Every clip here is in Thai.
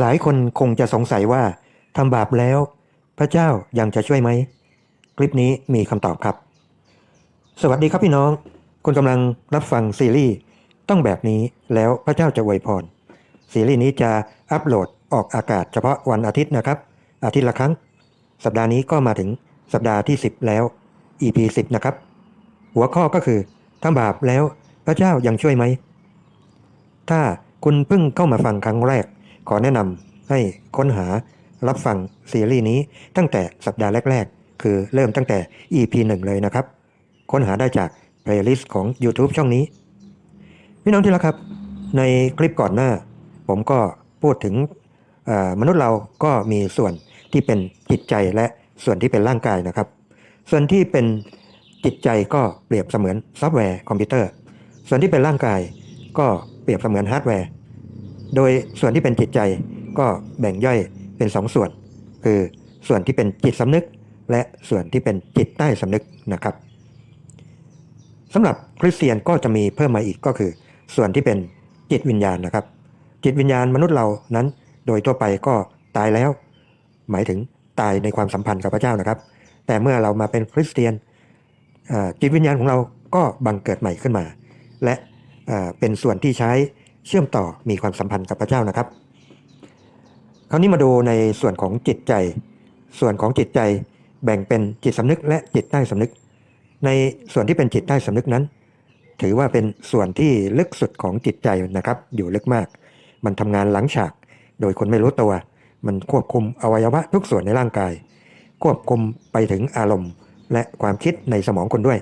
หลายคนคงจะสงสัยว่าทำบาปแล้ว พระเจ้ายังจะช่วยไหม คลิปนี้มีคำตอบครับ สวัสดีครับพี่น้อง คุณกำลังรับฟังซีรีส์ต้องแบบนี้แล้วพระเจ้าจะอวยพร ซีรีส์นี้จะอัปโหลดออกอากาศเฉพาะวันอาทิตย์นะครับ อาทิตย์ละครั้ง สัปดาห์นี้ก็มาถึงสัปดาห์ที่ 10 แล้ว EP 10 นะครับ หัวข้อก็คือทำบาปแล้วพระเจ้ายังช่วยไหม ถ้าคุณเพิ่งเข้ามาฟังครั้งแรก ขอแนะนำให้ค้นหารับฟังซีรีส์นี้ตั้งแต่สัปดาห์แรก ๆ คือเริ่มตั้งแต่ EP 1 เลยนะครับ ค้นหาได้จาก playlist ของ YouTube ช่องนี้ พี่น้องที่รักครับ ในคลิปก่อนหน้า ผมก็พูดถึงมนุษย์เราก็มีส่วนที่เป็นจิตใจและส่วนที่เป็นร่างกายนะครับ ส่วนที่เป็นจิตใจก็เปรียบเสมือนซอฟต์แวร์คอมพิวเตอร์ ส่วนที่เป็นร่างกายก็เปรียบเสมือนฮาร์ดแวร์ โดยส่วนที่เป็นจิตใจก็แบ่งย่อยเป็นสองส่วน คือส่วนที่เป็นจิตสำนึก และส่วนที่เป็นจิตใต้สำนึกนะครับสำหรับคริสเตียนก็จะมีเพิ่มมาอีกก็คือ ส่วนที่เป็นจิตวิญญาณนะครับ จิตวิญญาณมนุษย์เรานั้น โดยทั่วไปก็ตายแล้ว หมายถึงตายในความสัมพันธ์กับพระเจ้านะครับ แต่เมื่อเรามาเป็นคริสเตียนจิตวิญญาณของเราก็บังเกิดใหม่ขึ้นมา และเป็นส่วนที่ใช้ เชื่อมต่อมีความสัมพันธ์กับพระเจ้านะครับ คราวนี้มาดูในส่วนของจิตใจ ส่วนของจิตใจแบ่งเป็นจิตสำนึกและจิตใต้สำนึก ในส่วนที่เป็นจิตใต้สำนึกนั้น ถือว่าเป็นส่วนที่ลึกสุดของจิตใจนะครับ อยู่ลึกมาก มันทำงานหลังฉาก โดยคนไม่รู้ตัว มันควบคุมอวัยวะทุกส่วนในร่างกาย ควบคุมไปถึงอารมณ์ และความคิดในสมองคนด้วย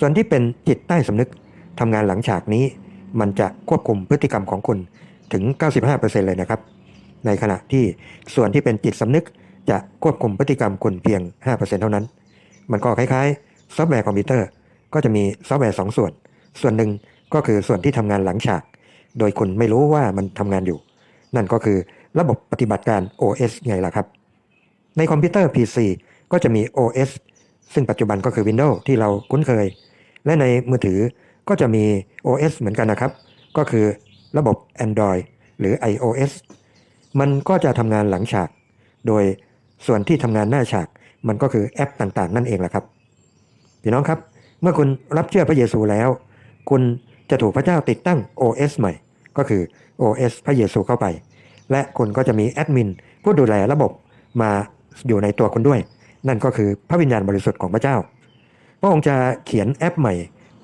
ส่วนที่เป็นจิตใต้สำนึกทำงานหลังฉากนี้ มันจะควบคุมพฤติกรรมของคุณถึง 95%เลยนะครับ ในขณะที่ส่วนที่เป็นจิตสำนึกจะควบคุมพฤติกรรมคุณเพียง 5%เท่านั้น มันก็คล้ายๆ ซอฟต์แวร์คอมพิวเตอร์ ก็จะมีซอฟต์แวร์สองส่วน ส่วนหนึ่งก็คือส่วนที่ทำงานหลังฉาก โดยคุณไม่รู้ว่ามันทำงานอยู่ นั่นก็คือระบบปฏิบัติการ OS ไงล่ะครับ ในคอมพิวเตอร์ PC ก็จะมี OS ซึ่งปัจจุบันก็คือ Windows ที่เราคุ้นเคย และในมือถือ ก็จะมี OS เหมือนกันนะครับ ก็คือระบบ Android หรือ iOS มันก็จะทำงานหลังฉาก โดยส่วนที่ทำงานหน้าฉาก มันก็คือแอปต่างๆ นั่นเองแหละครับพี่น้องครับ เมื่อคุณรับเชื่อพระเยซูแล้ว คุณจะถูกพระเจ้าติดตั้ง OS ใหม่ ก็คือ OS พระเยซูเข้าไป และคุณก็จะมีแอดมินผู้ดูแลระบบมาอยู่ในตัวคุณด้วย นั่นก็คือพระวิญญาณบริสุทธิ์ของพระเจ้า พระองค์จะเขียนแอปใหม่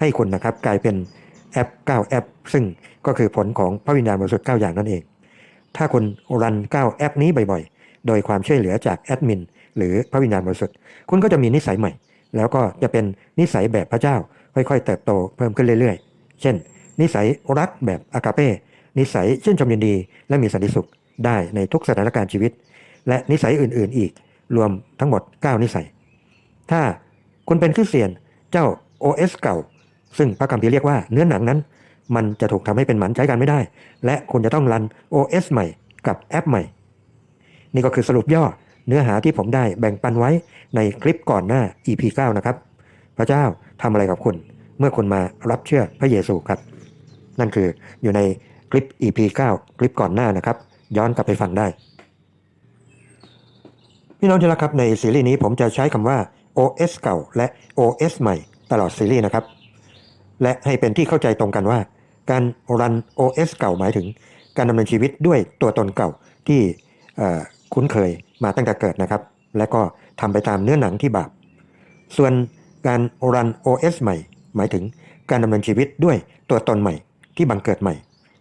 ให้คุณนะครับ กลายเป็นแอป 9 แอป ซึ่งก็คือผลของพระวิญญาณบริสุทธิ์9อย่างนั่นเอง ถ้าคุณรัน 9 แอปนี้บ่อยๆ โดยความช่วยเหลือจากแอดมินหรือพระวิญญาณบริสุทธิ์คุณก็จะมีนิสัยใหม่ แล้วก็จะเป็นนิสัยแบบพระเจ้า ค่อยๆ เติบโตเพิ่มขึ้นเรื่อยๆ เช่น นิสัยรักแบบอากาเป้นิสัยชื่นชมยินดีและมีสันติสุขได้ในทุกสถานการณ์ชีวิต และนิสัยอื่นๆอีกรวมทั้งหมด 9 นิสัย ถ้าคุณเป็นคริสเตียนเจ้า OS เก่า ซึ่งพระคัมภีร์เรียกว่าเนื้อหนังนั้น มันจะถูกทำให้เป็นหมันใช้กันไม่ได้ และคุณจะต้องรัน OS ใหม่กับแอปใหม่ นี่ก็คือสรุปย่อเนื้อหาที่ผมได้แบ่งปันไว้ในคลิปก่อนหน้า EP 9 นะครับ พระเจ้าทำอะไรกับคุณ เมื่อคุณมารับเชื่อพระเยซูครับ นั่นคืออยู่ในคลิป EP 9 คลิปก่อนหน้านะครับ ย้อนกลับไปฟังได้พี่น้องที่รักครับในซีรีส์นี้ผมจะใช้คำว่า OS เก่าและ OS ใหม่ตลอดซีรีส์นะครับ และให้เป็นที่เข้าใจตรงกันว่า การรัน OS เก่าหมายถึง การดำเนินชีวิตด้วยตัวตนเก่าที่คุ้นเคยมาตั้งแต่เกิดนะครับ และก็ทำไปตามเนื้อหนังที่บาป ส่วนการรัน OS ใหม่ หมายถึงการดำเนินชีวิตด้วยตัวตนใหม่ที่บังเกิดใหม่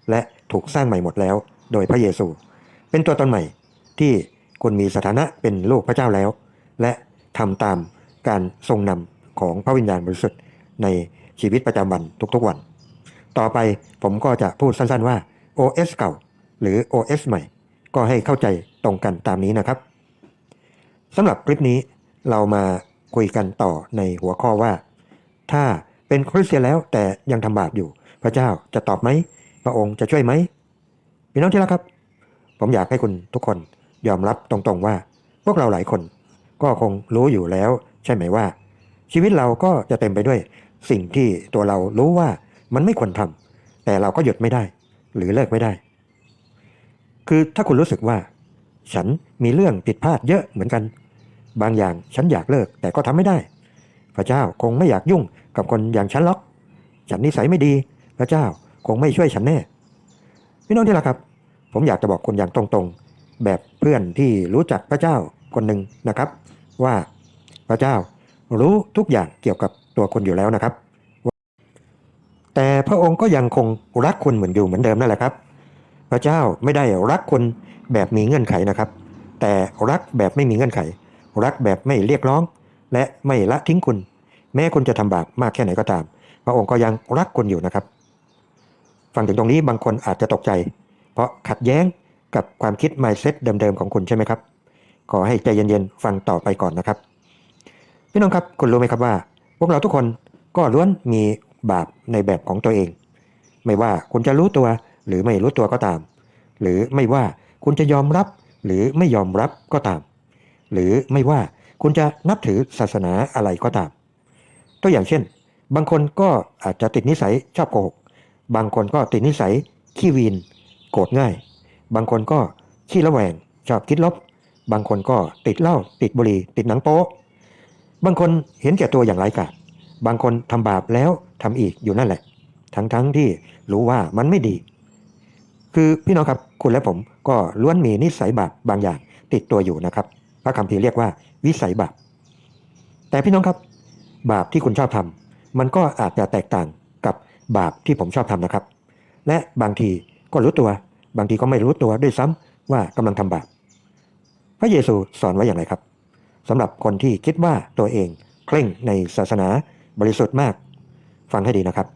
และถูกสร้างใหม่หมดแล้ว โดยพระเยซู เป็นตัวตนใหม่ ที่คุณมีสถานะเป็นลูกพระเจ้าแล้ว และทำตามการทรงนำของพระวิญญาณบริสุทธิ์ใน ชีวิตประจำวันทุกๆวัน ต่อไปผมก็จะพูดสั้นๆว่า OS เก่า หรือ OS ใหม่ ก็ให้เข้าใจตรงกันตามนี้นะครับสำหรับคลิปนี้เรามาคุยกันต่อในหัวข้อว่า ถ้าเป็นคริสเตียนแล้วแต่ยังทำบาปอยู่ พระเจ้าจะตอบไหม พระองค์จะช่วยไหมพี่น้องที่รักครับ ผมอยากให้คุณทุกคนยอมรับตรงๆว่า พวกเราหลายคนก็คงรู้อยู่แล้ว ใช่ไหมว่า ชีวิตเราก็จะเต็มไปด้วย สิ่งที่ตัวเรารู้ว่ามันไม่ควรทำแต่เราก็หยุดไม่ได้ หรือเลิกไม่ได้ คือถ้าคุณรู้สึกว่า ฉันมีเรื่องผิดพลาดเยอะเหมือนกัน บางอย่างฉันอยากเลิกแต่ก็ทำไม่ได้ พระเจ้าคงไม่อยากยุ่งกับคนอย่างฉันหรอก ฉันนิสัยไม่ดี พระเจ้าคงไม่ช่วยฉันแน่พี่น้องที่รักครับ ผมอยากจะบอกคุณอย่างตรงๆ แบบเพื่อนที่รู้จักพระเจ้าคนหนึ่งนะครับ ว่าพระเจ้า รู้ทุกอย่างเกี่ยวกับตัวคุณอยู่แล้วนะครับ แต่พระองค์ก็ยังคงรักคุณเหมือนอยู่เหมือนเดิมนั่นแหละครับ พระเจ้าไม่ได้รักคุณแบบมีเงื่อนไขนะครับ แต่รักแบบไม่มีเงื่อนไข รักแบบไม่เรียกร้อง และไม่ละทิ้งคุณ แม้คุณจะทำบาปมากแค่ไหนก็ตาม พระองค์ก็ยังรักคุณอยู่นะครับ ฟังถึงตรงนี้บางคนอาจจะตกใจ เพราะขัดแย้งกับความคิด mindset เดิมๆของคุณใช่ไหมครับ ขอให้ใจเย็นๆ ฟังต่อไปก่อนนะครับ พี่น้องครับคุณรู้ไหมครับว่า พวกเราทุกคนก็ล้วนมีบาปในแบบของตัวเอง ไม่ว่าคุณจะรู้ตัวหรือไม่รู้ตัวก็ตาม หรือไม่ว่าคุณจะยอมรับหรือไม่ยอมรับก็ตาม หรือไม่ว่าคุณจะนับถือศาสนาอะไรก็ตาม ตัวอย่างเช่น บางคนก็อาจจะติดนิสัยชอบโกหก บางคนก็ติดนิสัยขี้วีนโกรธง่าย บางคนก็ขี้ระแวงชอบคิดลบ บางคนก็ติดเหล้าติดบุหรี่ติดหนังโป๊ บางคนเห็นแก่ตัวอย่างไรกาจบางคนทำบาปแล้วทำอีกอยู่นั่นแหละ ทั้งๆทที่รู้ว่ามันไม่ดี คือพี่น้องครับคุณและผมก็ล้วนมีนิสัยบาปบางอย่างติดตัวอยู่นะครับ พระคัมภีร์เรียกว่าวิสัยบาป แต่พี่น้องครับ บาปที่คุณชอบทำมันก็อาจจะแตกต่างกับบาปที่ผมชอบทำนะครับ และบางทีก็รู้ตัว บางทีก็ไม่รู้ตัวด้วยซ้ำว่ากำลังทำบาป พระเยซูสอนไว้อย่างไรครับ สำหรับคนที่คิดว่าตัวเองเคร่งในศาสนาบริสุทธิ์มาก ฟังให้ดีนะครับ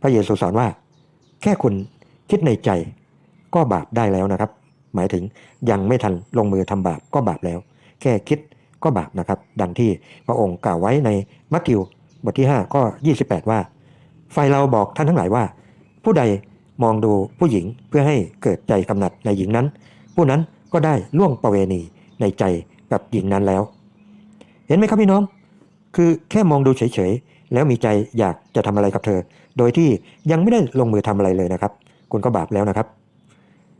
พระเยซูสอนว่า แค่คุณคิดในใจก็บาปได้แล้วนะครับ หมายถึงยังไม่ทันลงมือทำบาปก็บาปแล้ว แค่คิดก็บาปนะครับ ดังที่พระองค์กล่าวไว้ในมัทธิวบทที่5ข้อ28 ว่าฝ่ายเราบอกท่านทั้งหลายว่า ผู้ใดมองดูผู้หญิงเพื่อให้เกิดใจกำหนัดในหญิงนั้น ผู้นั้นก็ได้ล่วงประเวณีในใจ กับหญิงนั้นแล้ว เห็นไหมครับพี่น้อง คือแค่มองดูเฉยๆ แล้วมีใจอยากจะทำอะไรกับเธอ โดยที่ยังไม่ได้ลงมือทำอะไรเลยนะครับ คุณก็บาปแล้วนะครับ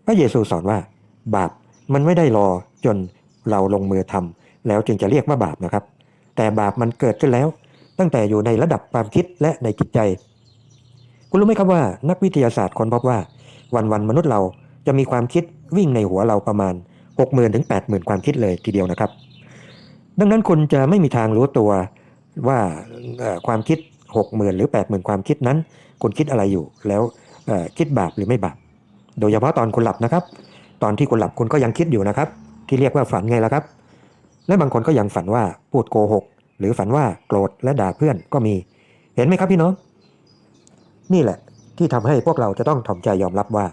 พระเยซูสอนว่า บาปมันไม่ได้รอจนเราลงมือทำแล้วจึงจะเรียกว่าบาปนะครับ แต่บาปมันเกิดขึ้นแล้ว ตั้งแต่อยู่ในระดับความคิดและในจิตใจ คุณรู้ไหมครับว่า นักวิทยาศาสตร์ค้นพบว่า วันๆมนุษย์เราจะมีความคิดวิ่งในหัวเราประมาณ 60,000ถึง80,000 ความคิดเลยทีเดียวนะครับ ดังนั้นคุณจะไม่มีทางรู้ตัวว่าความคิด 60,000 หรือ 80,000 ความคิดนั้น คุณคิดอะไรอยู่แล้วคิดบาปหรือไม่บาปโดยเฉพาะตอนคุณหลับนะครับ ตอนที่คุณหลับคุณก็ยังคิดอยู่นะครับ ที่เรียกว่าฝันไงล่ะครับ และบางคนก็ยังฝันว่าพูดโกหก หรือฝันว่าโกรธและด่าเพื่อนก็มีเห็นไหมครับพี่น้องนี่แหละที่ทำให้พวกเราจะต้องถ่อมใจยอมรับว่า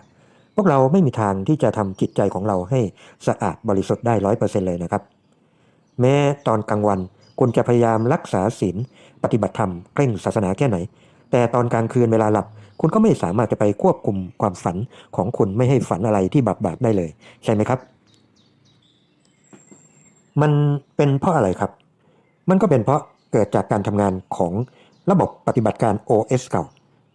วกเราไม่มีทางที่จะทำจิตใจของเราให้สะอาดบริสุทธิ์ได้ร้อยเปอร์เซ็นเลยนะครับ แม้ตอนกลางวันคุณจะพยายามรักษาศีลปฏิบัติธรรมเคร่งศาสนาแค่ไหน แต่ตอนกลางคืนเวลาหลับ คุณก็ไม่สามารถจะไปควบคุมความฝันของคุณไม่ให้ฝันอะไรที่บาปบาปได้เลย ใช่ไหมครับ มันเป็นเพราะอะไรครับ มันก็เป็นเพราะเกิดจากการทำงานของระบบปฏิบัติการ OS เก่า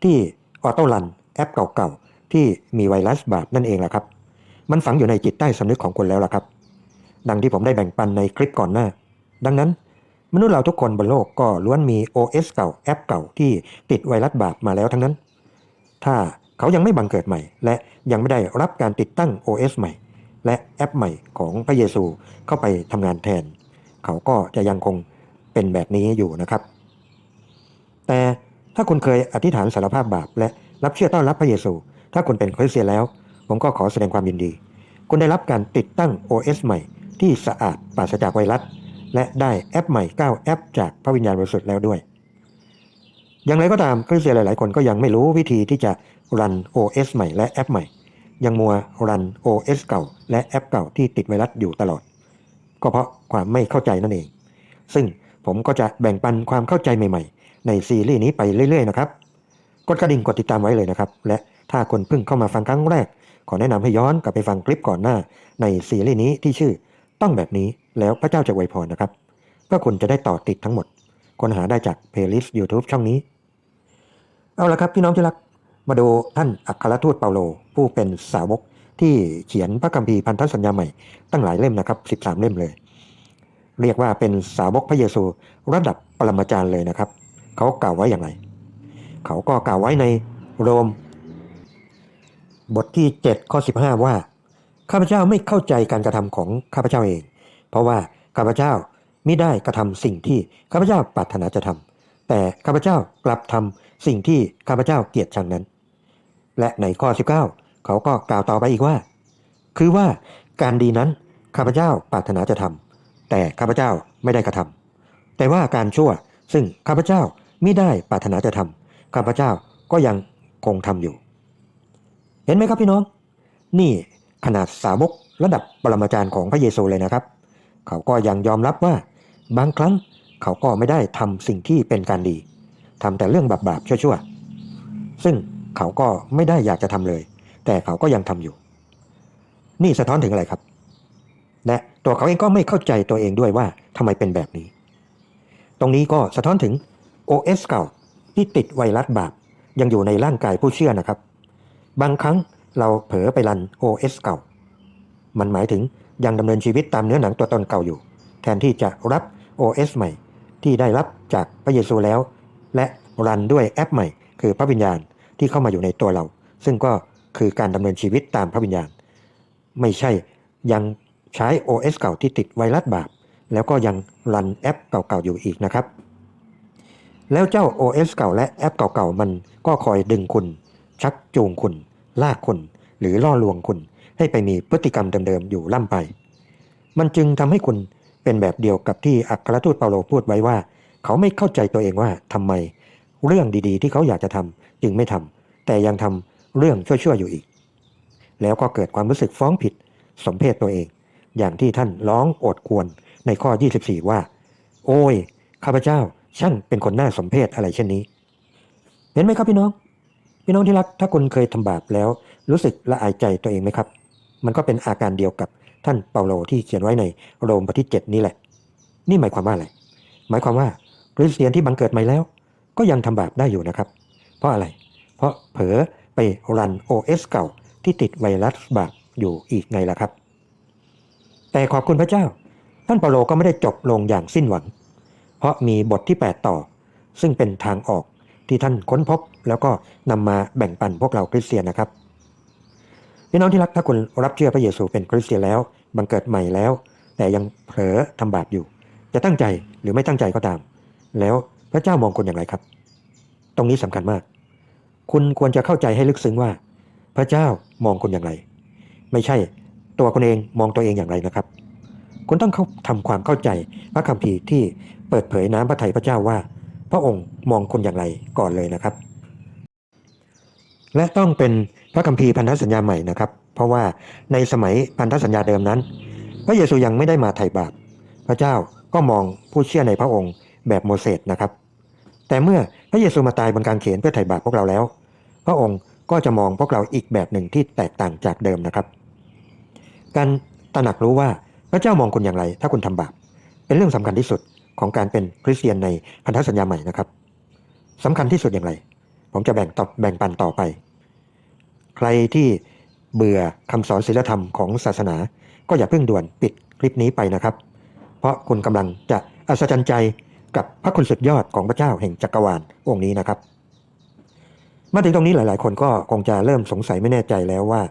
ที่ออโต้รันแอปเก่าๆ ที่มีไวรัสบาปนั่นเองแหละครับ มันฝังอยู่ในจิตใต้สำนึกของคุณแล้วล่ะครับ ดังที่ผมได้แบ่งปันในคลิปก่อนหน้า ดังนั้น มนุษย์เราทุกคนบนโลกก็ล้วนมี OS เก่าแอปเก่าที่ติดไวรัสบาปมาแล้วทั้งนั้น ถ้าเขายังไม่บังเกิดใหม่ และยังไม่ได้รับการติดตั้ง OS ใหม่ และแอปใหม่ของพระเยซูเข้าไปทำงานแทน เขาก็จะยังคงเป็นแบบนี้อยู่นะครับ แต่ถ้าคุณเคยอธิษฐานสารภาพบาปและรับเชื่อต้อนรับพระเยซู ถ้าคุณเป็นคริสเตียนแล้ว ผมก็ขอแสดงความยินดี คุณได้รับการติดตั้ง OS ใหม่ ที่สะอาดปราศจากไวรัส และได้แอปใหม่ 9 แอป จากพระวิญญาณบริสุทธิ์แล้วด้วย อย่างไรก็ตามคริสเตียนหลาย ๆ คนก็ยังไม่รู้วิธีที่จะรัน OS ใหม่และแอปใหม่ ยังมัวรัน OS เก่า และแอปเก่าที่ติดไวรัสอยู่ตลอด ก็เพราะความไม่เข้าใจนั่นเอง ซึ่งผมก็จะแบ่งปันความเข้าใจใหม่ ๆ ในซีรีส์นี้ไปเรื่อย ๆ นะครับ กดกระดิ่งกดติดตามไว้เลยนะครับ และ ถ้าคนเพิ่งเข้ามาฟังครั้งแรก ขอแนะนำให้ย้อนกลับไปฟังคลิปก่อนหน้า ในซีรีส์นี้ที่ชื่อ ต้องแบบนี้แล้วพระเจ้าจะอวยพรนะครับ เพื่อคุณจะได้ต่อติดทั้งหมด ค้นหาได้จากเพลย์ลิสต์ YouTube ช่องนี้ เอาละครับพี่น้องที่รัก มาดูท่านอัครทูตเปาโล ผู้เป็นสาวกที่เขียนพระคัมภีร์พันธสัญญาใหม่ ตั้งหลายเล่มนะครับ 13 เล่มเลย เรียกว่าเป็นสาวกพระเยซูระดับปรมาจารย์เลยนะครับ เขากล่าวไว้อย่างไร เขาก็กล่าวไว้ในโรม บทที่ 7 ข้อ 15 ว่า ข้าพเจ้าไม่เข้าใจการกระทำของข้าพเจ้าเอง เพราะว่าข้าพเจ้าไมิได้กระทำสิ่งที่ข้าพเจ้าปรารถนาจะทำแต่ข้าพเจ้ากลับทำสิ่งที่ข้าพเจ้าเกลียดชังนั้น และในข้อ 19 เขาก็กล่าวต่อไปอีกว่า คือว่าการดีนั้นข้าพเจ้าปรารถนาจะทำแต่ข้าพเจ้าไม่ได้กระทำแต่ว่าการชั่วซึ่งข้าพเจ้ามิได้ปรารถนาจะทำข้าพเจ้าก็ยังคงทำอยู่ เห็นไหมครับพี่น้อง นี่ขนาดสาวกระดับปรมาจารย์ของพระเยซูเลยนะครับ เขาก็ยังยอมรับว่า บางครั้งเขาก็ไม่ได้ทำสิ่งที่เป็นการดีทำแต่เรื่องบาปๆชั่วๆ ซึ่งเขาก็ไม่ได้อยากจะทำเลย แต่เขาก็ยังทำอยู่ นี่สะท้อนถึงอะไรครับ และตัวเขาเองก็ไม่เข้าใจตัวเองด้วยว่าทำไมเป็นแบบนี้ ตรงนี้ก็สะท้อนถึง OS เก่าที่ติดไวรัสบาปยังอยู่ในร่างกายผู้เชื่อนะครับ บางครั้งเราเผลอไปรัน OS เก่า มันหมายถึงยังดำเนินชีวิตตามเนื้อหนังตัวตนเก่าอยู่ แทนที่จะรับ OS ใหม่ ที่ได้รับจากพระเยซูแล้ว และรันด้วยแอปใหม่ คือพระวิญญาณที่เข้ามาอยู่ในตัวเรา ซึ่งก็คือการดำเนินชีวิตตามพระวิญญาณ ไม่ใช่ยังใช้ OS เก่าที่ติดไวรัสบาป แล้วก็ยังรันแอปเก่าๆอยู่อีกนะครับ แล้วเจ้า OS เก่าและแอปเก่าๆมันก็คอยดึงคุณ ชักจูงคุณ ลากคุณหรือล่อลวงคุณให้ไปมีพฤติกรรมเดิมๆอยู่ล่ำไป มันจึงทำให้คุณเป็นแบบเดียวกับที่อัครทูตเปาโลพูดไว้ว่า เขาไม่เข้าใจตัวเองว่าทำไม เรื่องดีๆ ที่เขาอยากจะทำจึงไม่ทำแต่ยังทำเรื่องชั่วๆอยู่อีก แล้วก็เกิดความรู้สึกฟ้องผิด สมเพศตัวเอง อย่างที่ท่านร้องโอดควรในข้อ 24 ว่า โอ้ยข้าพเจ้าช่างเป็นคนน่าสมเพศอะไรเช่นนี้ เห็นไหมครับพี่น้อง พี่น้องที่รักถ้าคุณเคยทำบาปแล้ว รู้สึกละอายใจตัวเองไหมครับ มันก็เป็นอาการเดียวกับท่านเปาโลที่เขียนไว้ในโรมบทที่ 7 นี้แหละ นี่หมายความว่าอะไรหมายความว่าคริสเตียนที่บังเกิดใหม่แล้ว ก็ยังทำบาปได้อยู่นะครับ เพราะอะไร เพราะเผลอไปรัน OS เก่าที่ติดไวรัสบาปอยู่อีกไงล่ะครับ แต่ขอบคุณพระเจ้า ท่านเปาโลก็ไม่ได้จบลงอย่างสิ้นหวัง เพราะมีบทที่ 8 ต่อ ซึ่งเป็นทางออก ที่ท่านค้นพบ แล้วก็นำมาแบ่งปันพวกเราคริสเตียนนะครับพี่น้องที่รักถ้าคุณรับเชื่อพระเยซูเป็นคริสเตียนแล้วบังเกิดใหม่แล้ว แต่ยังเผลอทำบาปอยู่ จะตั้งใจหรือไม่ตั้งใจก็ตาม แล้วพระเจ้ามองคุณอย่างไรครับ ตรงนี้สำคัญมาก คุณควรจะเข้าใจให้ลึกซึ้งว่า พระเจ้ามองคุณอย่างไร ไม่ใช่ตัวคุณเองมองตัวเองอย่างไรนะครับ คุณต้องเข้าทำความเข้าใจพระคัมภีร์ที่เปิดเผยน้ำพระทัยพระเจ้าว่า พระองค์มองคุณอย่างไรก่อนเลยนะครับ และต้องเป็นพระคัมภีร์พันธสัญญาใหม่นะครับ เพราะว่าในสมัยพันธสัญญาเดิมนั้น พระเยซูยังไม่ได้มาไถ่บาปพระเจ้าก็มองผู้เชื่อในพระองค์แบบโมเสสนะครับ แต่เมื่อพระเยซูมาตายบนกางเขนเพื่อไถ่บาปพวกเราแล้ว พระองค์ก็จะมองพวกเราอีกแบบหนึ่งที่แตกต่างจากเดิมนะครับ การตระหนักรู้ว่าพระเจ้ามองคุณอย่างไร ถ้าคุณทำบาปเป็นเรื่องสำคัญที่สุด ของการเป็นคริสเตียนในพันธสัญญาใหม่นะครับสำคัญที่สุดอย่างไร ผมจะแบ่งตอบแบ่งปันต่อไป ใครที่เบื่อคำสอนศีลธรรมของศาสนา ก็อย่าเพิ่งด่วนปิดคลิปนี้ไปนะครับ เพราะคุณกำลังจะอัศจรรย์ใจกับพระคุณสุดยอดของพระเจ้าแห่งจักรวาลองค์นี้นะครับ มาถึงตรงนี้หลาย ๆ คนก็คงจะเริ่มสงสัยไม่แน่ใจแล้วว่า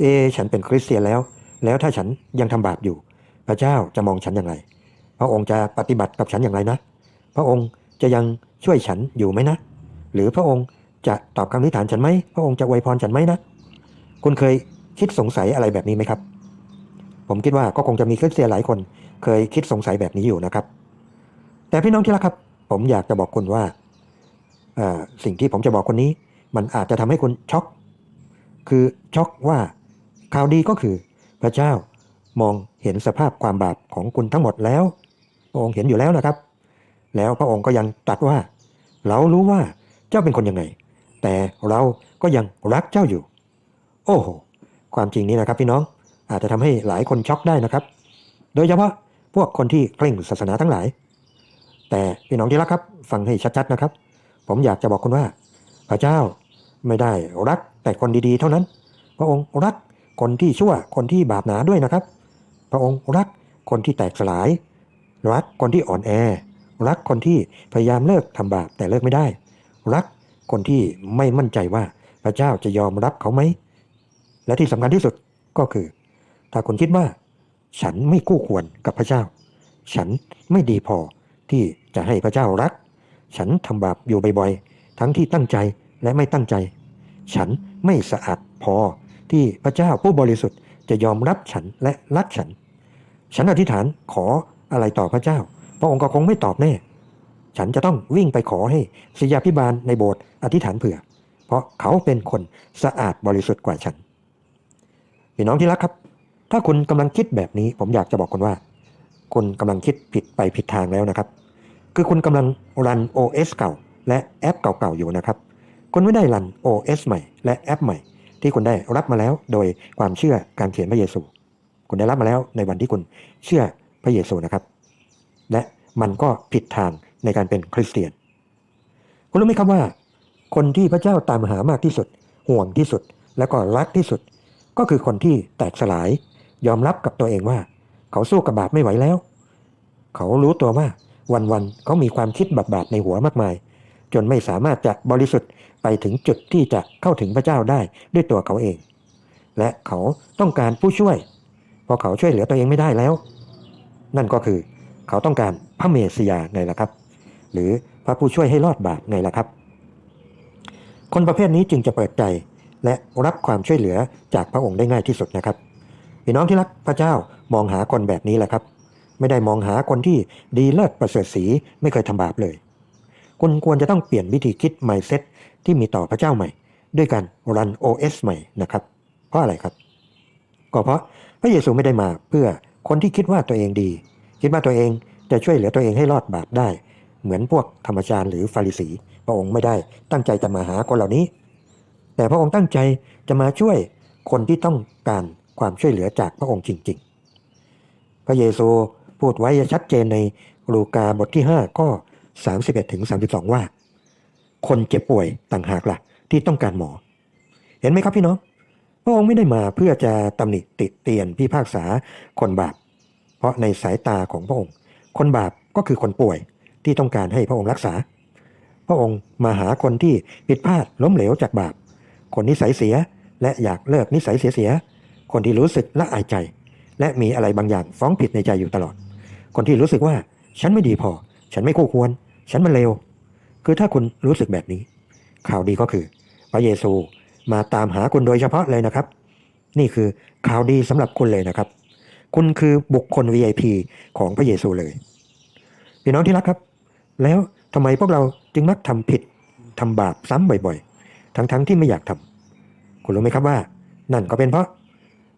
เอ ฉันเป็นคริสเตียนแล้ว แล้วถ้าฉันยังทำบาปอยู่ พระเจ้าจะมองฉันอย่างไร ระองค์จะปฏิบัติกับฉันอย่างไรนะ พระองค์จะยังช่วยฉันอยู่ไหมนะ หรือพระองค์จะตอบคำอธิฐานฉันไหม พระองค์จะอวยพรฉันไหมนะ คุณเคยคิดสงสัยอะไรแบบนี้ไหมครับ ผมคิดว่าก็คงจะมีคริสเตียนหลายคน เคยคิดสงสัยแบบนี้อยู่นะครับ แต่พี่น้องที่รักครับ ผมอยากจะบอกคุณว่าสิ่งที่ผมจะบอกคนนี้ มันอาจจะทำให้คุณช็อก คือช็อกว่าข่าวดีก็คือพระเจ้ามองเห็นสภาพความบาปของคุณทั้งหมดแล้ว พระองค์เห็นอยู่แล้วนะครับ แล้วพระองค์ก็ยังตรัสว่า เรารู้ว่าเจ้าเป็นคนยังไง แต่เราก็ยังรักเจ้าอยู่ โอ้โห ความจริงนี้นะครับพี่น้องอาจจะทำให้หลายคนช็อกได้นะครับ โดยเฉพาะพวกคนที่เคร่งศาสนาทั้งหลาย แต่พี่น้องที่รักครับ ฟังให้ชัดๆนะครับ ผมอยากจะบอกคุณว่า พระเจ้าไม่ได้รักแต่คนดีๆ เท่านั้น พระองค์รักคนที่ชั่วคนที่บาปหนาด้วยนะครับ พระองค์รักคนที่แตกสลาย รักคนที่อ่อนแอ รักคนที่พยายามเลิกทำบาปแต่เลิกไม่ได้ รักคนที่ไม่มั่นใจว่าพระเจ้าจะยอมรับเขาไหม และที่สำคัญที่สุดก็คือ ถ้าคุณคิดว่า ฉันไม่คู่ควรกับพระเจ้า ฉันไม่ดีพอที่จะให้พระเจ้ารัก ฉันทำบาปอยู่บ่อยๆ ทั้งที่ตั้งใจและไม่ตั้งใจ ฉันไม่สะอาดพอที่พระเจ้าผู้บริสุทธิ์จะยอมรับฉันและรักฉัน ฉันอธิษฐานขอ อะไรต่อพระเจ้า พระองค์ก็คงไม่ตอบแน่ ฉันจะต้องวิ่งไปขอให้ศิยาพิบาลในโบสถ์อธิษฐานเผื่อ เพราะเขาเป็นคนสะอาดบริสุทธิ์กว่าฉันพี่น้องที่รักครับ ถ้าคุณกำลังคิดแบบนี้ ผมอยากจะบอกคุณว่า คุณกำลังคิดผิดไปผิดทางแล้วนะครับ คือคุณกำลังรัน OS เก่า และแอปเก่าๆอยู่นะครับ คุณไม่ได้รัน OS ใหม่ และแอปใหม่ ที่คุณได้รับมาแล้วโดยความเชื่อการเขียนพระเยซู คุณได้รับมาแล้วในวันที่คุณเชื่อ พระเยซูนะครับ และมันก็ผิดทางในการเป็นคริสเตียน คุณรู้ไหมครับว่า คนที่พระเจ้าตามหามากที่สุด ห่วงที่สุด และก็รักที่สุด ก็คือคนที่แตกสลาย ยอมรับกับตัวเองว่า เขาสู้กับบาปไม่ไหวแล้ว เขารู้ตัวว่าวันๆเขามีความคิดบาปๆในหัวมากมาย จนไม่สามารถจะบริสุทธิ์ไปถึงจุดที่จะเข้าถึงพระเจ้าได้ด้วยตัวเขาเอง และเขาต้องการผู้ช่วยพอเขาช่วยเหลือตัวเองไม่ได้แล้ว นั่นก็คือเขาต้องการพระเมสยาไงล่ะครับ หรือพระผู้ช่วยให้รอดบาปไงล่ะครับ คนประเภทนี้จึงจะเปิดใจและรับความช่วยเหลือจากพระองค์ได้ง่ายที่สุดนะครับพี่น้องที่รักพระเจ้ามองหาคนแบบนี้แหละครับ ไม่ได้มองหาคนที่ดีเลิศประเสริฐสีไม่เคยทำบาปเลย คุณควรจะต้องเปลี่ยนวิธีคิด mindset ที่มีต่อพระเจ้าใหม่ ด้วยการ run OS ใหม่นะครับ เพราะอะไรครับ ก็เพราะพระเยซูไม่ได้มาเพื่อ คนที่คิดว่าตัวเองดี คิดว่าตัวเองจะช่วยเหลือตัวเองให้รอดบาปได้ เหมือนพวกธรรมจารย์หรือฟาริสี พระองค์ไม่ได้ตั้งใจจะมาหาคนเหล่านี้ แต่พระองค์ตั้งใจจะมาช่วยคนที่ต้องการความช่วยเหลือจากพระองค์จริง ๆ พระเยซูพูดไว้ชัดเจนในลูกาบทที่ 5 ข้อ 31ถึง32 ว่า คนเจ็บป่วยต่างหากล่ะ ที่ต้องการหมอ เห็นไหมครับพี่น้อง พระองค์ไม่ได้มาเพื่อจะตำหนิติเตียนพิพากษาคนบาป เพราะในสายตาของพระองค์ คนบาปก็คือคนป่วยที่ต้องการให้พระองค์รักษา พระองค์มาหาคนที่ผิดพลาดล้มเหลวจากบาป คนนิสัยเสียและอยากเลิกนิสัยเสียๆคนที่รู้สึกละอายใจ และมีอะไรบางอย่างฟ้องผิดในใจอยู่ตลอด คนที่รู้สึกว่าฉันไม่ดีพอ ฉันไม่คู่ควร ฉันมันเลวคือถ้าคุณรู้สึกแบบนี้ ข่าวดีก็คือ พระเยซู มาตามหาคุณโดยเฉพาะเลยนะครับ นี่คือข่าวดีสำหรับคุณเลยนะครับ คุณคือบุคคล VIP ของพระเยซูเลยพี่น้องที่รักครับ แล้วทำไมพวกเราจึงมักทำผิดทำบาปซ้ำบ่อยๆ ทั้งๆที่ไม่อยากทำคุณรู้ไหมครับว่า นั่นก็เป็นเพราะ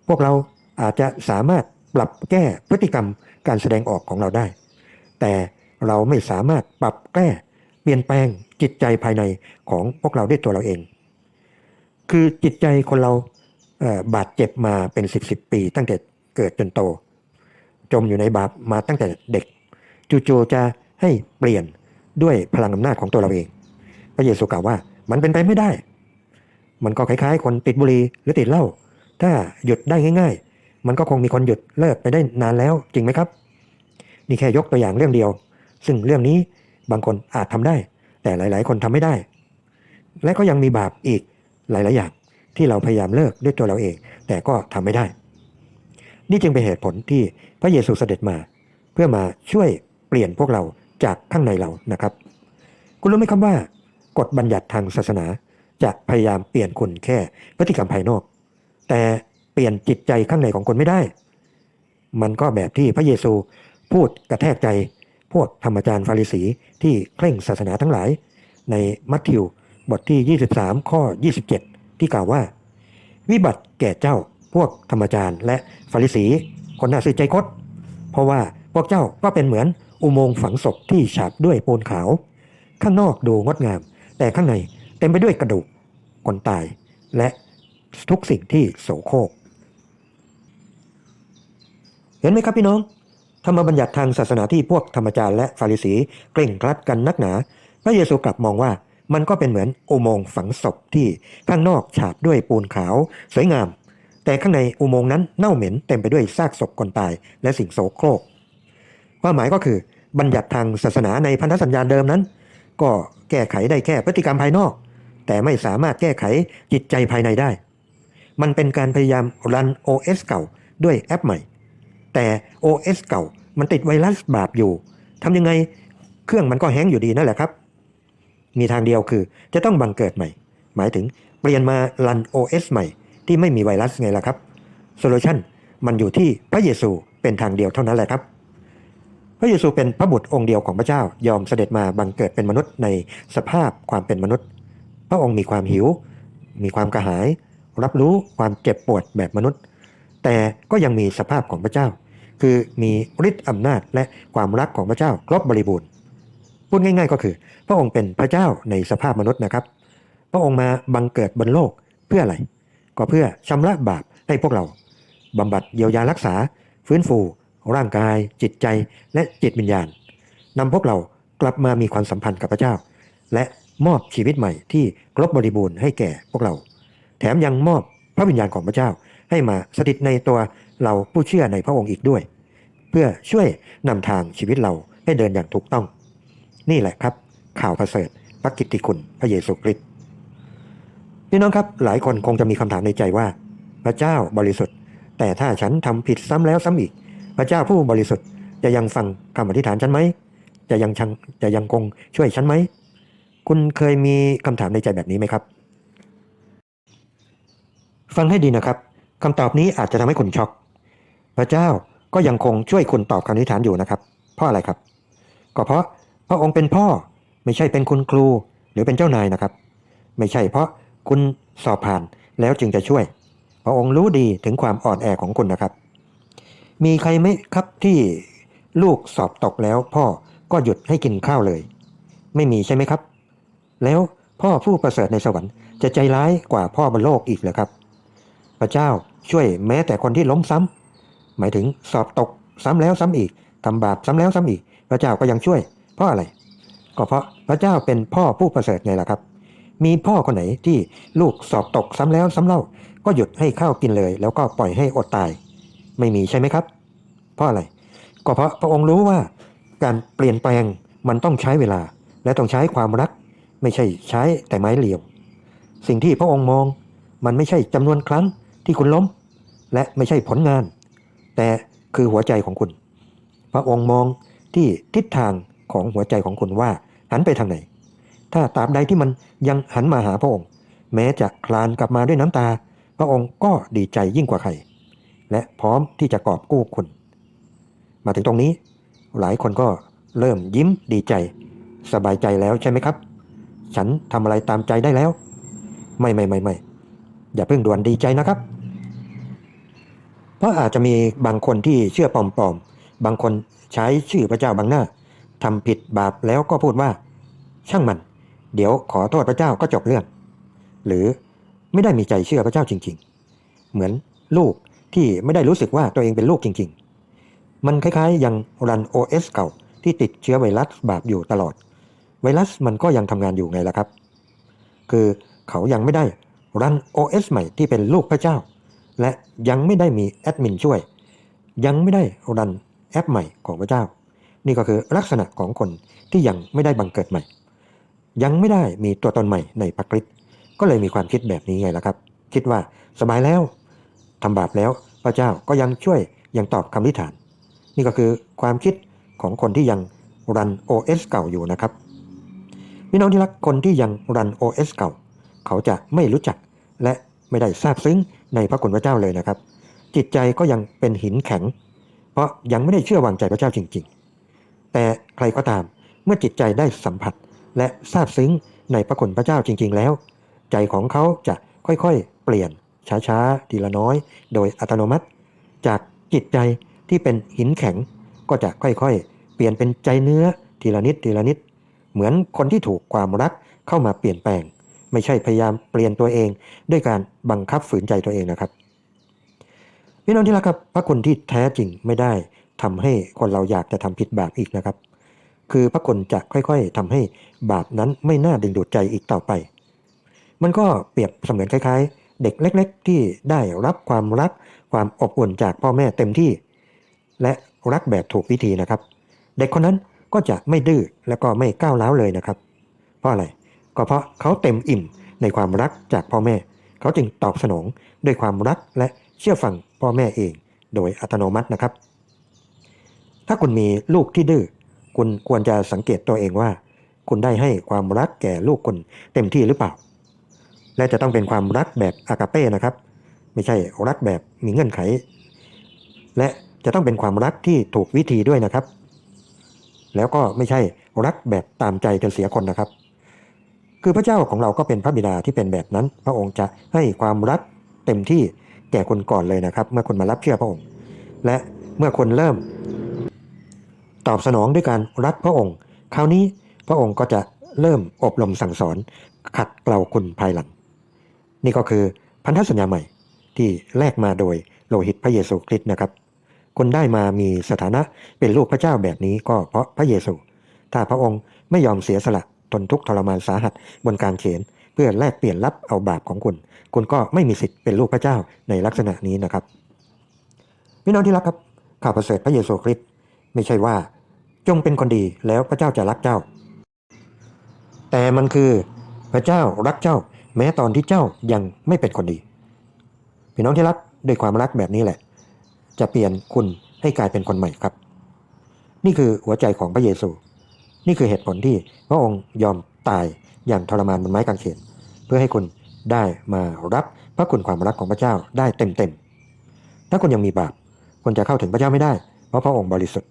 พวกเราอาจจะสามารถปรับแก้พฤติกรรมการแสดงออกของเราได้ แต่เราไม่สามารถปรับแก้เปลี่ยนแปลงจิตใจภายในของพวกเราด้วยตัวเราเอง คือจิตใจคนเราเบาดเจ็บมาเป็นสิบสิบปี ตั้งแต่เกิดจนโต จมอยู่ในบาปมาตั้งแต่เด็ก จู่ๆจะให้เปลี่ยนด้วยพลังอำนาจของตัวเราเอง พระเยซูกล่าวว่ามันเป็นไปไม่ได้ มันก็คล้ายๆ คนติดบุหรี่หรือติดเหล้าถ้าหยุดได้ง่าย ๆ มันก็คงมีคนหยุดเลิกไปได้นานแล้วจริงไหมครับ นี่แค่ยกตัวอย่างเรื่องเดียว ซึ่งเรื่องนี้บางคนอาจทำได้ แต่หลาย ๆ คนทำไม่ได้ และก็ยังมีบาปอีก หลายๆอย่างที่เราพยายามเลิกด้วยตัวเราเอง แต่ก็ทำไม่ได้ นี่จึงเป็นเหตุผลที่พระเยซูเสด็จมา เพื่อมาช่วยเปลี่ยนพวกเราจากข้างในเรานะครับ คุณรู้ไหมครับว่ากฎบัญญัติทางศาสนาจะพยายามเปลี่ยนคุณแค่พฤติกรรมภายนอก แต่เปลี่ยนจิตใจข้างในของคนไม่ได้ มันก็แบบที่พระเยซูพูดกระแทกใจ พวกธรรมจารย์ฟาริสีที่เคร่งศาสนาทั้งหลายในมัทธิว บทที่ 23 ข้อ 27 ที่กล่าวว่า วิบัติแก่เจ้าพวกธรรมจารย์ และฟาริสี คนน่าซื่อใจคดเพราะว่าพวกเจ้าก็เป็นเหมือนอุโมงค์ฝังศพที่ฉาบด้วยปูนขาว ข้างนอกดูงดงาม แต่ข้างในเต็มไปด้วยกระดูกคนตายและทุกสิ่งที่โสโครกเห็นไหมครับพี่น้อง ธรรมบัญญัติทางศาสนาที่พวกธรรมจารย์และฟาริสีเกร่งครัดกันนักหนา พระเยซูกลับมองว่า มันก็เป็นเหมือนอุโมงค์ฝังศพที่ข้างนอกฉาบด้วยปูนขาว สวยงาม แต่ข้างในอุโมงค์นั้นเน่าเหม็นเต็มไปด้วยซากศพคนตายและสิ่งโสโครก ความหมายก็คือบัญญัติทางศาสนาในพันธสัญญาเดิมนั้น ก็แก้ไขได้แค่พฤติกรรมภายนอก แต่ไม่สามารถแก้ไขจิตใจภายในได้ มันเป็นการพยายามรัน OS เก่าด้วยแอปใหม่ แต่ OS เก่ามันติดไวรัสบาปอยู่ทำยังไงเครื่องมันก็แห้งอยู่ดีนั่นแหละครับ มีทางเดียวคือ จะต้องบังเกิดใหม่ หมายถึงเปลี่ยนมารัน OS ใหม่ ที่ไม่มีไวรัสไงล่ะครับโซลูชันมันอยู่ที่พระเยซูเป็นทางเดียวเท่านั้นแหละครับ พระเยซูเป็นพระบุตรองค์เดียวของพระเจ้ายอมเสด็จมาบังเกิดเป็นมนุษย์ในสภาพความเป็นมนุษย์ พระองค์มีความหิว มีความกระหาย รับรู้ความเจ็บปวดแบบมนุษย์ แต่ก็ยังมีสภาพของพระเจ้า คือมีฤทธิ์อำนาจและความรักของพระเจ้าครบบริบูรณ์ พูดง่าย ๆ ก็คือ พระองค์เป็นพระเจ้าในสภาพมนุษย์นะครับ พระองค์มาบังเกิดบนโลกเพื่ออะไร ก็เพื่อชำระบาปให้พวกเราบำบัดเยียวยารักษา ฟื้นฟู ร่างกาย จิตใจและจิตวิญญาณนำพวกเรากลับมามีความสัมพันธ์กับพระเจ้า และมอบชีวิตใหม่ที่ครบบริบูรณ์ให้แก่พวกเรา แถมยังมอบพระวิญญาณของพระเจ้าให้มาสถิตในตัวเราผู้เชื่อในพระองค์อีกด้วย เพื่อช่วยนำทางชีวิตเราให้เดินอย่างถูกต้อง นี่แหละครับ ข่าวประเสริฐพระกิตติคุณพระเยซูคริสต์พี่น้องครับหลายคนคงจะมีคำถามในใจว่า พระเจ้าบริสุทธิ์ แต่ถ้าฉันทำผิดซ้ำแล้วซ้ำอีก พระเจ้าผู้บริสุทธิ์จะยังฟังคำอธิษฐานฉันไหมจะยังชังจะยังคงช่วยฉันไหมคุณเคยมีคำถามในใจแบบนี้ไหมครับ ฟังให้ดีนะครับคำตอบนี้อาจจะทำให้คุณช็อก พระเจ้าก็ยังคงช่วยคุณตอบคำอธิษฐานอยู่นะครับ เพราะอะไรครับ ก็เพราะ พระองค์เป็นพ่อไม่ใช่เป็นคุณครู หรือเป็นเจ้านายนะครับ ไม่ใช่เพราะคุณสอบผ่านแล้วจึงจะช่วย พระองค์รู้ดีถึงความอ่อนแอของคุณนะครับ มีใครไหมครับที่ลูกสอบตกแล้วพ่อก็หยุดให้กินข้าวเลย ไม่มีใช่ไหมครับ แล้วพ่อผู้ประเสริฐในสวรรค์จะใจร้ายกว่าพ่อบนโลกอีกเหรอครับ พระเจ้าช่วยแม้แต่คนที่ล้มซ้ำหมายถึงสอบตกซ้ำแล้วซ้ำอีกทำบาปซ้ำแล้วซ้ำอีก พระเจ้าก็ยังช่วย เพราะอะไร ก็เพราะพระเจ้าเป็นพ่อผู้ประเสริฐไงล่ะครับ มีพ่อคนไหนที่ลูกสอบตกซ้ำแล้วซ้ำเล่า ก็หยุดให้ข้าวกินเลย แล้วก็ปล่อยให้อดตาย ไม่มีใช่ไหมครับ เพราะอะไร ก็เพราะพระองค์รู้ว่า การเปลี่ยนแปลงมันต้องใช้เวลา และต้องใช้ความรัก ไม่ใช่ใช้แต่ไม้เหลี่ยวสิ่งที่พระองค์มองมันไม่ใช่จำนวนครั้งที่คุณล้ม และไม่ใช่ผลงาน แต่คือหัวใจของคุณ พระองค์มองที่ทิศทาง ของหัวใจของคุณว่าหันไปทางไหน ถ้าตราบใดที่มันยังหันมาหาพระองค์ แม้จะคลานกลับมาด้วยน้ำตา พระองค์ก็ดีใจยิ่งกว่าใคร และพร้อมที่จะกอบกู้คุณ มาถึงตรงนี้ หลายคนก็เริ่มยิ้มดีใจ สบายใจแล้วใช่ไหมครับ ฉันทำอะไรตามใจได้แล้ว ไม่ไม่ไม่ไม่อย่าเพิ่งด่วนดีใจนะครับ เพราะอาจจะมีบางคนที่เชื่อปลอมๆ บางคนใช้ชื่อพระเจ้าบางหน้า ทำผิดบาปแล้วก็พูดว่า ช่างมัน เดี๋ยวขอโทษพระเจ้าก็จบเรื่อง หรือไม่ได้มีใจเชื่อพระเจ้าจริง ๆ เหมือนลูกที่ไม่ได้รู้สึกว่าตัวเองเป็นลูกจริง ๆ มันคล้ายๆ ยังรัน OS เก่าที่ติดเชื้อไวรัสบาปอยู่ตลอด ไวรัสมันก็ยังทำงานอยู่ไงล่ะครับ คือเขายังไม่ได้รัน OS ใหม่ที่เป็นลูกพระเจ้า และยังไม่ได้มีแอดมินช่วย ยังไม่ได้รันแอปใหม่ของพระเจ้า นี่ก็คือลักษณะของคนที่ยังไม่ได้บังเกิดใหม่ ยังไม่ได้มีตัวตนใหม่ในพระคริสต์ก็เลยมีความคิดแบบนี้ไงล่ะครับ คิดว่าสบายแล้วทำบาปแล้วพระเจ้าก็ยังช่วยยังตอบคำอธิษฐาน นี่ก็คือความคิดของคนที่ยังรัน OS เก่าอยู่นะครับพี่น้องที่รักคนที่ยังรัน OS เก่า เขาจะไม่รู้จักและไม่ได้ซาบซึ้งในพระคุณพระเจ้าเลยนะครับ จิตใจก็ยังเป็นหินแข็ง เพราะยังไม่ได้เชื่อวางใจพระเจ้าจริง แต่ใครก็ตามเมื่อจิตใจได้สัมผัส และซาบซึ้งในพระคุณพระเจ้าจริง ๆ แล้ว ใจของเขาจะค่อยๆ เปลี่ยนช้าๆทีละน้อย โดยอัตโนมัติ จากจิตใจที่เป็นหินแข็งก็จะค่อยๆ เปลี่ยนเป็นใจเนื้อทีละนิดทีละนิด เหมือนคนที่ถูกความรักเข้ามาเปลี่ยนแปลง ไม่ใช่พยายามเปลี่ยนตัวเอง ด้วยการบังคับฝืนใจตัวเองนะครับพี่น้องที่รักครับพระคุณที่แท้จริงไม่ได้ ทำให้คนเราอยากจะทำผิดบาปอีกนะครับ คือพระคุณจะค่อยๆทำให้บาปนั้นไม่น่าดึงดูดใจอีกต่อไป มันก็เปรียบเสมือนคล้าย ๆ เด็กเล็ก ๆ ที่ได้รับความรักความอบอุ่นจากพ่อแม่เต็มที่ และรักแบบถูกวิธีนะครับ เด็กคนนั้นก็จะไม่ดื้อและก็ไม่ก้าวร้าวเลยนะครับ เพราะอะไรก็เพราะเขาเต็มอิ่มในความรักจากพ่อแม่ เขาจึงตอบสนองด้วยความรักและเชื่อฟังพ่อแม่เอง โดยอัตโนมัตินะครับ ถ้าคุณมีลูกที่ดื้อคุณควรจะสังเกตตัวเองว่า คุณได้ให้ความรักแก่ลูกคุณเต็มที่หรือเปล่า และจะต้องเป็นความรักแบบอากาเป้นะครับ ไม่ใช่รักแบบมีเงื่อนไข และจะต้องเป็นความรักที่ถูกวิธีด้วยนะครับ แล้วก็ไม่ใช่รักแบบตามใจจนเสียคนนะครับ คือพระเจ้าของเราก็เป็นพระบิดาที่เป็นแบบนั้น พระองค์จะให้ความรักเต็มที่แก่คนก่อนเลยนะครับ เมื่อคนมารับเชื่อพระองค์ และเมื่อคนเริ่ม ตอบสนองด้วยการรักพระองค์ คราวนี้พระองค์ก็จะเริ่มอบรมสั่งสอน ขัดเกลาคุณภายหลัง นี่ก็คือพันธสัญญาใหม่ที่แลกมาโดยโลหิตพระเยซูคริสต์นะครับคนได้มามีสถานะเป็นลูกพระเจ้าแบบนี้ก็เพราะพระเยซู ถ้าพระองค์ไม่ยอมเสียสละทนทุกข์ทรมานสาหัสบนการเขน เพื่อแลกเปลี่ยนรับเอาบาปของคุณ คุณก็ไม่มีสิทธิ์เป็นลูกพระเจ้าในลักษณะนี้นะครับพี่น้องที่รักครับข่าวประเสริฐพระเยซูคริสต์ไม่ใช่ว่า จงเป็นคนดีแล้วพระเจ้าจะรักเจ้า แต่มันคือพระเจ้ารักเจ้า แม้ตอนที่เจ้ายังไม่เป็นคนดี พี่น้องที่รักด้วยความรักแบบนี้แหละ จะเปลี่ยนคุณให้กลายเป็นคนใหม่ครับ นี่คือหัวใจของพระเยซู นี่คือเหตุผลที่พระองค์ยอมตายอย่างทรมานบนไม้กางเขนเพื่อให้คุณได้มารับพระคุณความรักของพระเจ้าได้เต็มๆถ้าคุณยังมีบาปคุณจะเข้าถึงพระเจ้าไม่ได้ เพราะพระองค์บริสุทธิ์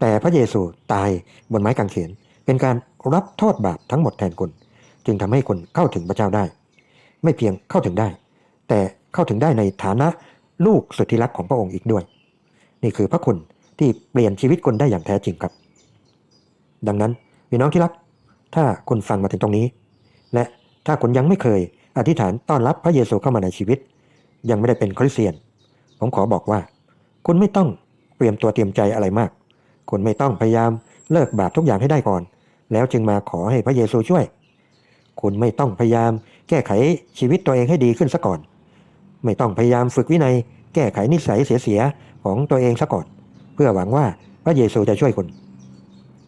แต่พระเยซูตายบนไม้กางเขน เป็นการรับโทษบาปทั้งหมดแทนคุณ จึงทำให้คุณเข้าถึงพระเจ้าได้ ไม่เพียงเข้าถึงได้ แต่เข้าถึงได้ในฐานะลูกสุดที่รักของพระองค์อีกด้วย นี่คือพระคุณที่เปลี่ยนชีวิตคุณได้อย่างแท้จริงครับ ดังนั้นพี่น้องที่รัก ถ้าคุณฟังมาถึงตรงนี้ และถ้าคุณยังไม่เคยอธิษฐานต้อนรับพระเยซูเข้ามาในชีวิต ยังไม่ได้เป็นคริสเตียน ผมขอบอกว่า คุณไม่ต้องเตรียมตัวเตรียมใจอะไรมาก คุณไม่ต้องพยายามเลิกบาปทุกอย่างให้ได้ก่อน แล้วจึงมาขอให้พระเยซูช่วย คุณไม่ต้องพยายามแก้ไขชีวิตตัวเองให้ดีขึ้นซะก่อน ไม่ต้องพยายามฝึกวินัย แก้ไขนิสัยเสียๆของตัวเองซะก่อน เพื่อหวังว่าพระเยซูจะช่วยคุณ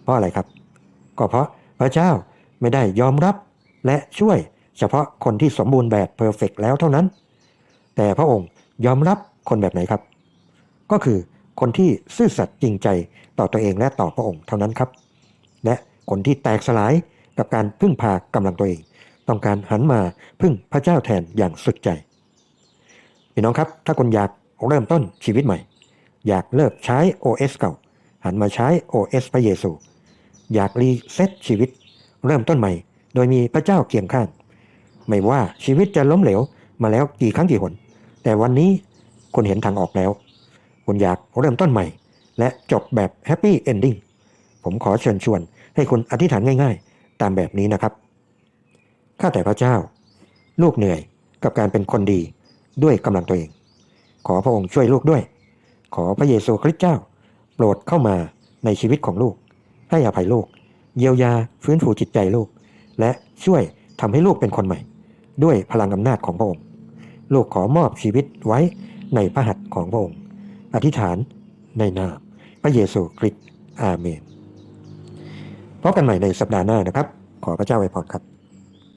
เพราะอะไรครับ ก็เพราะพระเจ้าไม่ได้ยอมรับและช่วยเฉพาะคนที่สมบูรณ์แบบเพอร์เฟกแล้วเท่านั้น แต่พระองค์ยอมรับคนแบบไหนครับ ก็คือ คนที่ซื่อสัตย์จริงใจต่อตัวเองและต่อพระองค์เท่านั้นครับ และคนที่แตกสลายกับการพึ่งพากำลังตัวเอง ต้องการหันมาพึ่งพระเจ้าแทนอย่างสุดใจพี่น้องครับ ถ้าคุณอยากเริ่มต้นชีวิตใหม่ อยากเลิกใช้ OS เก่า หันมาใช้ OS พระเยซู อยากรีเซ็ตชีวิต เริ่มต้นใหม่ โดยมีพระเจ้าเคียงข้าง ไม่ว่าชีวิตจะล้มเหลวมาแล้วกี่ครั้งกี่หน แต่วันนี้คุณเห็นทางออกแล้ว คุณอยากเริ่มต้นใหม่ และจบแบบแฮปปี้เอนดิ้งผมขอเชิญชวนให้คุณอธิษฐานง่ายๆ ตามแบบนี้นะครับ ข้าแต่พระเจ้า ลูกเหนื่อยกับการเป็นคนดีด้วยกำลังตัวเอง ขอพระองค์ช่วยลูกด้วย ขอพระเยซูคริสต์เจ้า โปรดเข้ามาในชีวิตของลูก ให้อภัยลูก เยียวยาฟื้นฟูจิตใจลูก และช่วยทำให้ลูกเป็นคนใหม่ ด้วยพลังอำนาจของพระองค์ ลูกขอมอบชีวิตไว้ในพระหัตถ์ของพระองค์ อธิษฐานในนามพระเยซูคริสต์อาเมนพบกันใหม่ในสัปดาห์หน้านะครับ ขอพระเจ้าไว้พรครับ